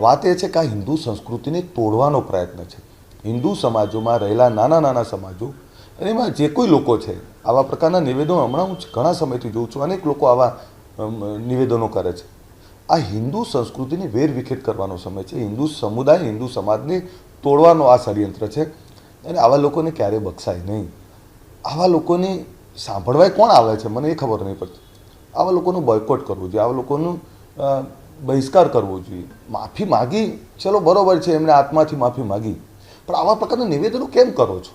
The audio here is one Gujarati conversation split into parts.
વાત એ છે કે આ હિન્દુ સંસ્કૃતિને તોડવાનો પ્રયત્ન છે. હિન્દુ સમાજોમાં રહેલા નાના નાના સમાજો, અને એમાં જે કોઈ લોકો છે, આવા પ્રકારના નિવેદનો હમણાં હું ઘણા સમયથી જોઉં છું. અનેક લોકો આવા નિવેદનો કરે છે. આ હિન્દુ સંસ્કૃતિને વેરવિખેર કરવાનો સમય છે. હિન્દુ સમુદાય, હિન્દુ સમાજને તોડવાનો આ ષડયંત્ર છે. અને આવા લોકોને ક્યારેય બક્ષાય નહીં. આવા લોકોને સાંભળવાય કોણ આવે છે? મને એ ખબર નહીં પડતી. આવા લોકોનું બોયકોટ કરવું જોઈએ. આવા લોકોનું બહિષ્કાર કરવો જોઈએ. માફી માગી, ચલો બરોબર છે એમણે આત્માથી માફી માગી. પણ આવા પ્રકારના નિવેદનો કેમ કરો છો?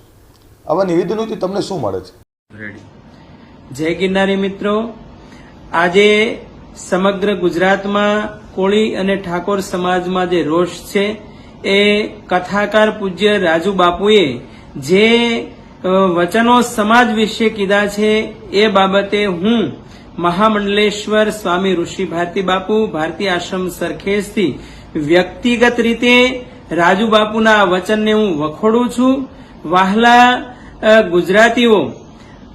આવા નિવેદનોથી તમને શું મળે છે? જય ગિરનારી મિત્રો. આજે સમગ્ર ગુજરાતમાં કોળી અને ઠાકોર સમાજમાં જે રોષ છે, એ કથાકાર પૂજ્ય રાજુ બાપુએ જે વચનો સમાજ વિશે કીધા છે, એ બાબતે હું મહામંડલેશ્વર સ્વામી ઋષિ ભારતી બાપુ ભારતી આશ્રમ સરખેજથી વ્યક્તિગત રીતે રાજુ બાપુના વચનને હું વખોડું છું. વાહલા ગુજરાતીઓ,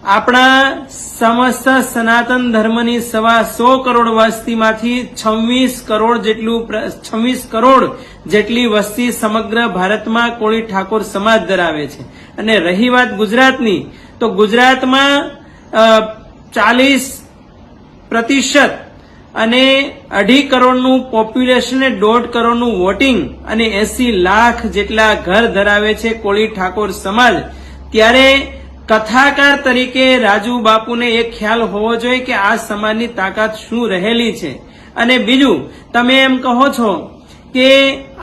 આપણા સમસ્ત સનાતન ધર્મની સવા સો કરોડ વસ્તીમાંથી છવ્વીસ કરોડ જેટલું છવ્વીસ કરોડ જેટલી વસ્તી સમગ્ર ભારતમાં કોળી ઠાકોર સમાજ ધરાવે છે. અને રહી વાત ગુજરાતની, તો ગુજરાતમાં ચાલીસ પ્રતિશત અને અઢી કરોડનું પોપ્યુલેશન દોઢ કરોડનું વોટિંગ અને એસી લાખ જેટલા ઘર ધરાવે છે કોળી ઠાકોર સમાજ ત્યારે કથાકાર તરીકે રાજુ બાપુને એ ખ્યાલ હોવો જોઈએ કે આ સમાજની તાકાત શું રહેલી છે અને બીજું તમે એમ કહો છો કે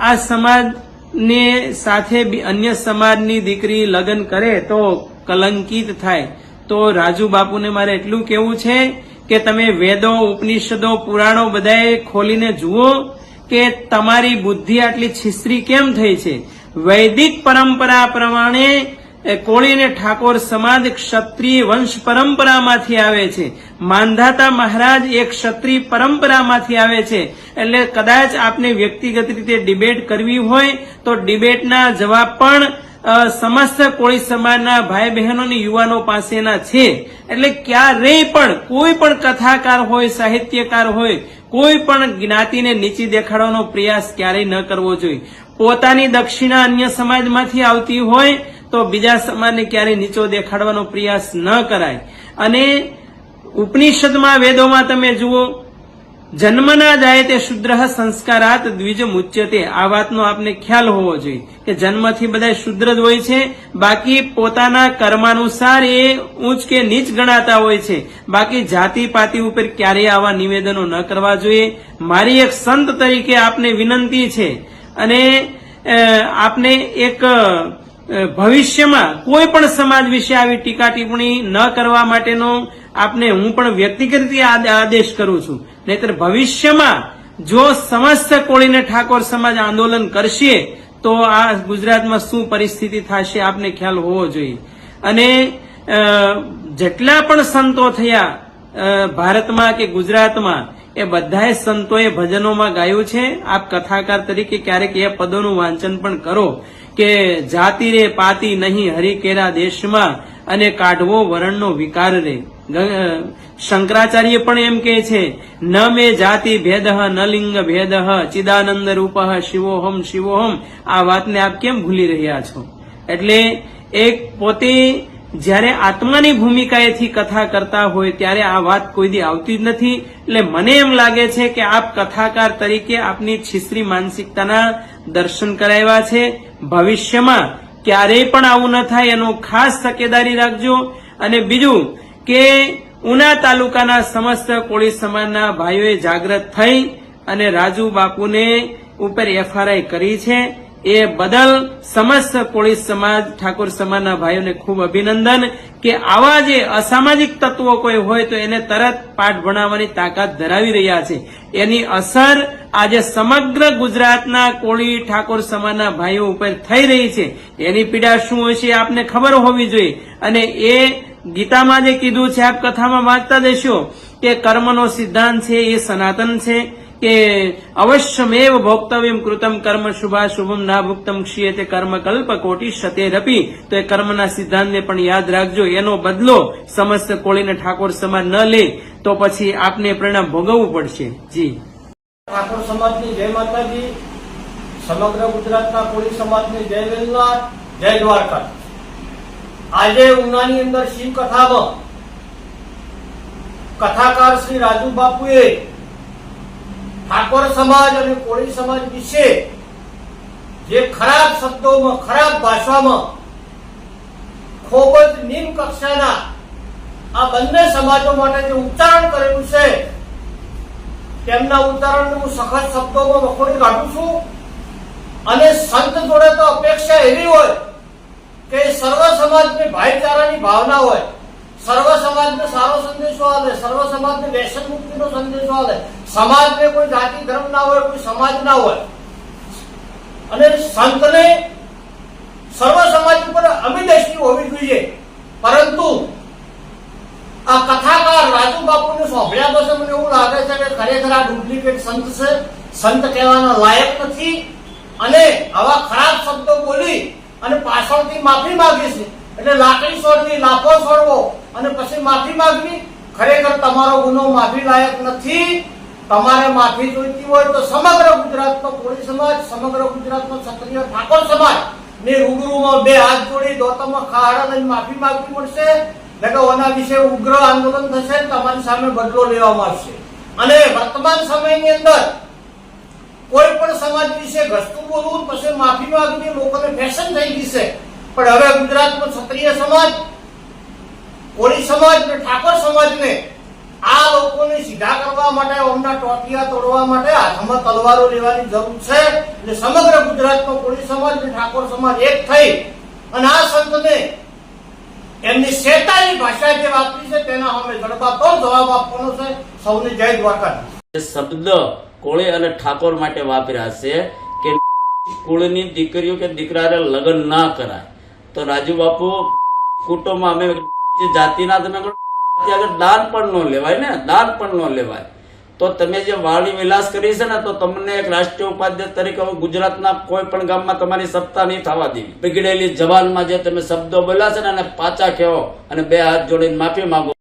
આ સમાજને સાથે અન્ય સમાજની દીકરી લગ્ન કરે તો કલંકિત થાય તો રાજુ બાપુને મારે એટલું કેવું છે કે તમે વેદો, ઉપનિષદો, પુરાણો બધાએ ખોલીને જુઓ કે તમારી બુદ્ધિ આટલી છીસરી કેમ થઈ છે? વૈદિક પરંપરા પ્રમાણે કોળીને ઠાકોર સમાજ ક્ષત્રિય વંશ પરંપરામાંથી આવે છે. માંધાતા મહારાજ એ ક્ષત્રિય પરંપરામાંથી આવે છે. એટલે કદાચ આપને વ્યક્તિગત રીતે ડિબેટ કરવી હોય, તો ડિબેટના જવાબ પણ સમસ્ત કોળી સમાજના ભાઈ બહેનો યુવાનો પાસેના છે. એટલે ક્યારેય પણ કોઈ પણ કથાકાર હોય, સાહિત્યકાર હોય, કોઈ પણ જ્ઞાતિને નીચી દેખાડવાનો પ્રયાસ ક્યારેય ન કરવો જોઈએ. પોતાની દક્ષિણા અન્ય સમાજમાંથી આવતી હોય, તો બીજા સમાજને ક્યારેય નીચો દેખાડવાનો પ્રયાસ ન કરાય. અને ઉપનિષદમાં, વેદોમાં તમે જુઓ જન્મના જાય તે શુદ્ર સંસ્કારાત દ્વિજ મુચ્યતે. આ વાતનો આપને ખ્યાલ હોવો જોઈએ કે જન્મથી બધા શુદ્ર જ હોય છે. બાકી પોતાના કર્માનુસાર એ ઊંચ કે નીચ ગણાતા હોય છે. બાકી જાતિ પાતિ ઉપર ક્યારેય આવા નિવેદનો ન કરવા જોઈએ. મારી એક સંત તરીકે આપને વિનંતી છે અને આપને એક ભવિષ્યમાં કોઈ પણ સમાજ વિશે આવી ટીકા ટિપ્પણી ન કરવા માટેનો આપને હું પણ વ્યક્તિગત રીતે આદ- આદેશ કરું છું. નહીતર ભવિષ્યમાં જો સમસ્ત કોળીને ઠાકોર સમાજ આંદોલન કરશે, તો આ ગુજરાતમાં શું પરિસ્થિતિ થશે આપને ખ્યાલ હોવો જોઈએ. અને જેટલા પણ સંતો થયા ભારતમાં કે ગુજરાતમાં, એ બધાએ સંતોએ ભજનોમાં ગાયું છે. આપ કથાકાર તરીકે ક્યારેક એ પદોનું વાંચન પણ કરો કે જાતિ રે પાતી નહીં હરિકેરા દેશમાં અને કાઢવો વરણનો વિકાર રે. શંકરાચાર્ય પણ એમ કહે છે, ન મે જાતિ ભેદ, ન લિંગ ભેદ, ચિદાનંદ રૂપ શિવોહમ શિવોહમ. આ વાતને આપ કેમ ભૂલી રહ્યા છો? એટલે એક પોતે જ્યારે આત્માની ભૂમિકાએથી કથા કરતા હોય ત્યારે આ વાત કોઈ દી આવતી જ નથી. એટલે મને એમ લાગે છે કે આપ કથાકાર તરીકે આપની છીસરી માનસિકતાના દર્શન કરાવ્યા છે. ભવિષ્યમાં ક્યારેય પણ આવું ન થાય, એનો ખાસ તકેદારી રાખજો. અને બીજું કે ઉના તાલુકાના સમસ્ત કોળી સમાજના ભાઈઓએ જાગૃત થઈ અને રાજુ બાપુને ઉપર એફઆરઆઈ કરી છે. એ બદલ સમસ્ત કોળી સમાજ, ઠાકોર સમાજના ભાઈઓને ખૂબ અભિનંદન કે આવા જે અસામાજિક તત્વો કોઈ હોય તો એને તરત પાઠ ભણાવવાની તાકાત ધરાવી રહ્યા છે. એની અસર આજે સમગ્ર ગુજરાતના કોળી, ઠાકોર સમાજના ભાઈઓ ઉપર થઈ રહી છે. એની પીડા શું હોય એ આપને ખબર હોવી જોઈએ. અને એ ગીતામાં જે કીધું છે, આપ કથામાં વાંચતા દેશો કે કર્મનો સિદ્ધાંત છે, એ સનાતન છે, કે અવશ્યમેવ ભોક્તવ્યમ કૃતમ કર્મ શુભા શુભમ ના ભુક્તમ ક્ષીયતે કર્મ કલ્પ કોટી શતેરપી. તો એ કર્મના સિદ્ધાંતને પણ યાદ રાખજો. એનો બદલો સમસ્ત કોળીને ઠાકોર સમાજ ન લે, તો પછી આપને પરિણામ ભોગવવું પડશે. જી. ઠાકોર સમાજની જય માતાજી, સમગ્ર ગુજરાતના કોળી સમાજની જય વેલનાથ, જય દ્વારકા આજે ઉનાની અંદર શિવ કથામાં કથાકાર શ્રી રાજુ બાપુએ ઠાકોર સમાજ અને કોળી સમાજ વિશે જે ખરાબ શબ્દોમાં, ખરાબ ભાષામાં ખૂબ જ નિમ્ન કક્ષાના આ બંને સમાજો માટે જે ઉચ્ચારણ કરેલું છે, તેમના ઉચ્ચારણને હું સખત શબ્દોમાં વખોડી કાઢું છું. અને સંત જોડે તો અપેક્ષા એવી હોય કે સર્વ સમાજને ભાઈચારાની ભાવના હોય, સર્વ સમાજને સારો સંદેશો આવે સર્વ સમાજને વ્યસન મુક્તિનો સંદેશો આવે સમાજને કોઈ જાતિ ધર્મ ના હોય, કોઈ સમાજ ના હોય. અને સંતને સર્વ સમાજ ઉપર અમી હોવી જોઈએ. પરંતુ આ કથાકાર રાજુ બાપુને સાંભળ્યા પછી મને એવું લાગે છે કે ખરેખર આ ડુપ્લિકેટ સંત છે. સંત કહેવાના લાયક નથી. અને આવા ખરાબ શબ્દો બોલી અને પાછળથી માફી માંગી એટલે લાકડી છોડવી લાફો છોડવો અને પછી માફી માંગવી. ખરેખર તમારો ગુનો માફી લાયક નથી. તમારે માફી જોઈતી હોય તો સમગ્ર ગુજરાતનો કોળી સમાજ, સમગ્ર ગુજરાતનો ક્ષત્રિય ઠાકોર સમાજ ને રૂબરૂમાં બે હાથ જોડી દોતમાં ખાડા લઈને માફી માંગવી પડશે. એટલે ઓના વિશે ઉગ્ર આંદોલન થશે તમારી સામે બદલો લેવામાં આવશે. અને વર્તમાન સમયની અંદર સમાજ વિશે ઘસતું બોલવું, પછી માફી માંગવી લોકોને ફેશન થઈ ગઈ છે. પણ હવે ગુજરાતમાં ક્ષત્રિય સમાજ, કોળી સમાજ અને ઠાકોર સમાજને આ લોકોને સીધા કરવા માટે ઓમના ટોટિયા તોડવા માટે હાથમાં તલવારો લેવાની જરૂર છે. એટલે સમગ્ર ગુજરાતનો કોળી સમાજ અને ઠાકોર સમાજ એક થઈ. અને આ સંતને એમની શેતાની ભાષા જે વાપરી છે, તેના સામે જડબાતોડ જવાબ આપવાનો છે. સૌને જય દ્વારકાધીશ. શબ્દ કોળે અને ઠાકોર માટે વાપર્યા છે કે કુળની દીકરીઓ કે દીકરાને લગ્ન ના કરાય. તો રાજુ બાપુ કુટુંબ અમે જાતિના તમે દાન પણ ન લેવાય ને, દાન પણ ન લેવાય. તો તમે જે વાણી વિલાસ કરી છે ને, તો તમને એક રાષ્ટ્રીય ઉપાધ્યક્ષ તરીકે ગુજરાતના કોઈ પણ ગામમાં તમારી સત્તા નહીં થવા દેવી. બિગડેલી જવાનમાં જે તમે શબ્દો બોલ્યા છે ને એને પાછા કહેવો અને બે હાથ જોડીને માફી માંગો.